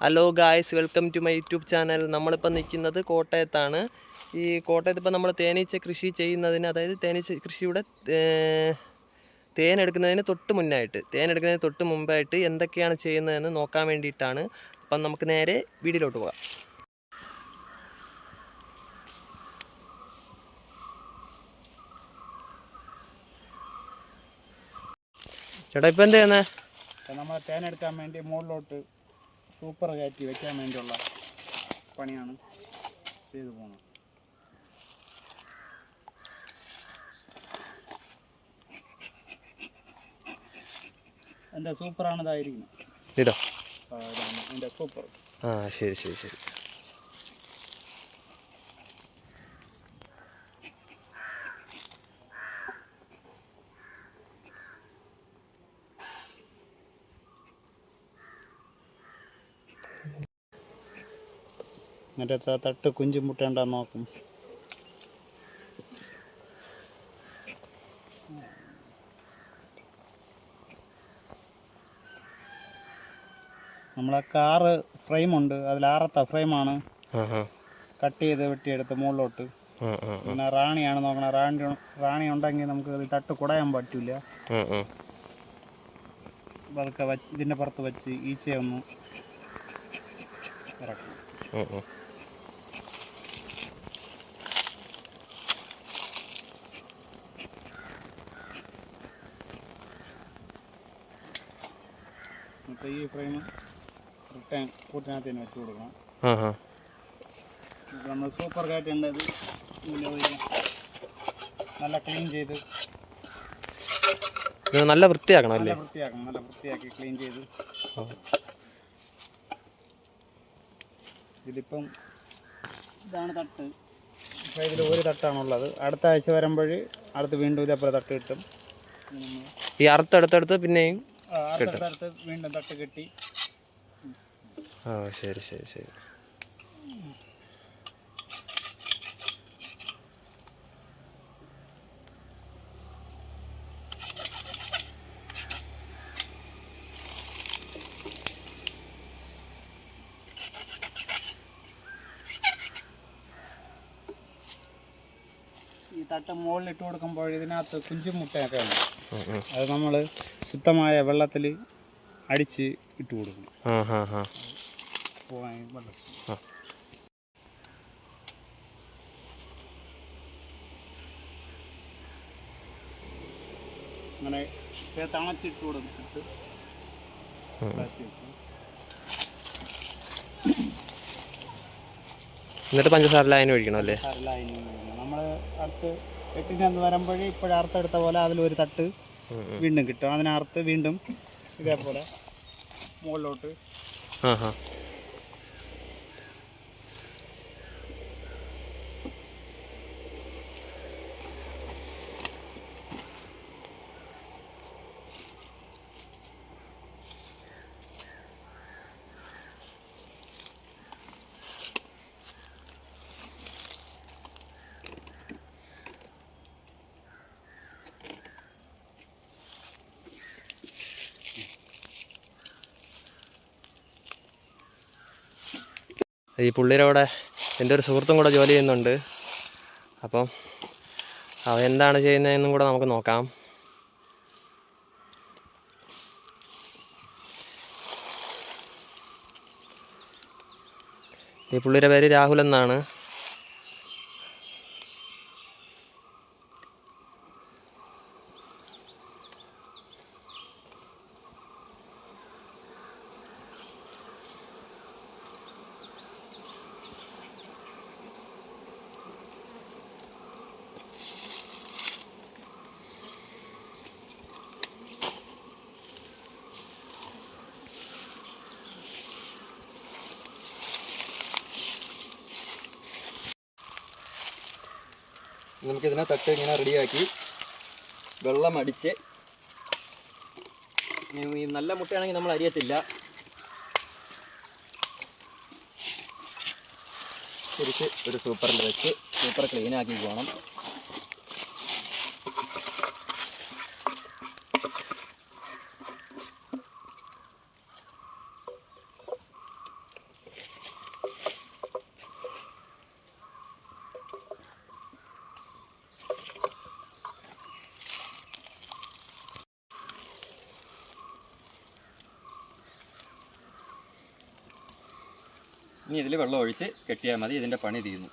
Hello guys welcome to my YouTube channel നമ്മളിപ്പോൾ നിൽക്കുന്നത് കോട്ടയത്താണ്. ഈ കോട്ടയത്ത് ഇപ്പോൾ നമ്മൾ തേനീച്ച കൃഷി ചെയ്യുന്നതിന് അതായത് തേനീച്ച കൃഷിയുടെ തേൻ എടുക്കുന്നതിന് തൊട്ട് മുന്നായിട്ട് തേൻ എടുക്കുന്നതിന് തൊട്ട് മുമ്പായിട്ട് എന്തൊക്കെയാണ് ചെയ്യുന്നതെന്ന് നോക്കാൻ വേണ്ടിയിട്ടാണ് അപ്പം നമുക്ക് നേരെ വീടിലോട്ട് പോകാം. ചേട്ടാ ഇപ്പം എന്ത് ചെയ്യുന്നത് നമ്മൾ നമ്മൾ തേനെടുക്കാൻ വേണ്ടി മുകളിലോട്ട് സൂപ്പർ കയറ്റി വെക്കാൻ വേണ്ടിയുള്ള പണിയാണ് ചെയ്തു പോകുന്നത്. എന്റെ സൂപ്പറാണ് ഇതായിരിക്കുന്നത്. ഇതാ എന്റെ സൂപ്പർ. ആ ശരി ശരി ശരി. എന്നിട്ട് തട്ട് കുഞ്ചും മുട്ടേണ്ട നോക്കും. നമ്മളെ കാറ് ഫ്രെയിമുണ്ട്. അതിൽ ആറത്ത ഫ്രെയിമാണ്. കട്ട് ചെയ്ത് വെട്ടിയെടുത്ത് മുകളിലോട്ട്. പിന്നെ റാണിയാണ് നോക്കണം. റാണി റാണി ഉണ്ടെങ്കിൽ നമുക്ക് തട്ട് കുടയാൻ പറ്റൂല. അതൊക്കെ ഇതിന്റെ പുറത്ത് വെച്ച് ഈച്ചയെ ഒന്ന് എന്നിട്ട് ഈ ഫ്രെയിം റിട്ടേൺ കൂട്ടിനകത്ത് തന്നെ വെച്ച് കൊടുക്കണം. നമ്മൾ സൂപ്പർ കാറ്റ് ഉണ്ടത് നല്ല ക്ലീൻ ചെയ്ത് നല്ല വൃത്തിയാക്കണം നല്ല അല്ലേ? വൃത്തിയാക്കണം നല്ല വൃത്തിയാക്കി ക്ലീൻ ചെയ്ത്. ഇതിലിപ്പം ഇതാണ് തട്ട്. ഇപ്പം ഇതിൽ ഒരു തട്ടാണുള്ളത്. അടുത്ത ആഴ്ച വരുമ്പോൾ അടുത്ത് വീണ്ടും ഇതേപോലെ തട്ട് കിട്ടും. ഈ അറുത്തടുത്തടുത്ത് പിന്നെയും അടുത്തടുത്ത് വീണ്ടും തട്ട് കെട്ടി. ആ ശരി ശരി ശരി. ഈ തട്ട മുകളിൽ ഇട്ട് കൊടുക്കുമ്പോൾ ഇതിനകത്ത് കുഞ്ചുമുട്ടയൊക്കെ ഉണ്ട്. അത് നമ്മൾ ശുദ്ധമായ വെള്ളത്തിൽ അടിച്ച് ഇട്ട് ആ. അങ്ങനെ തണച്ചിട്ട് കൊടുത്തിട്ട് എന്നിട്ട് പഞ്ചസാര ലൈൻ ഒഴിക്കണം അല്ലേ? നമ്മൾ അടുത്ത് എട്ടിനകത്ത് വരുമ്പോഴേ ഇപ്പോഴും അറുത്തെടുത്ത പോലെ അതിലൊരു തട്ട്. വീണ്ടും കിട്ടും അതിനർത്ത് വീണ്ടും ഇതേപോലെ മുകളിലോട്ട് ഈ പുള്ളിയുടെ എന്റെ ഒരു സുഹൃത്തും കൂടെ ജോലി ചെയ്യുന്നുണ്ട്. അപ്പം അവൻ എന്താണ് ചെയ്യുന്നതെന്നും കൂടെ നമുക്ക് നോക്കാം. ഈ പുള്ളിയുടെ പേര് രാഹുൽ എന്നാണ്. നമുക്കിതിനെ തട്ട് ഇങ്ങനെ റെഡിയാക്കി വെള്ളം അടിച്ച് ഈ നല്ല മുട്ടയാണെങ്കിൽ നമ്മൾ അരിയത്തില്ല. തിരിച്ച് ഒരു സൂപ്പറിൽ വെച്ച് സൂപ്പർ ക്ലീനാക്കി പോകണം. ഇനി ഇതിൽ വെള്ളം ഒഴിച്ച് കെട്ടിയാൽ മതി ഇതിന്റെ പണി തീരുന്നു.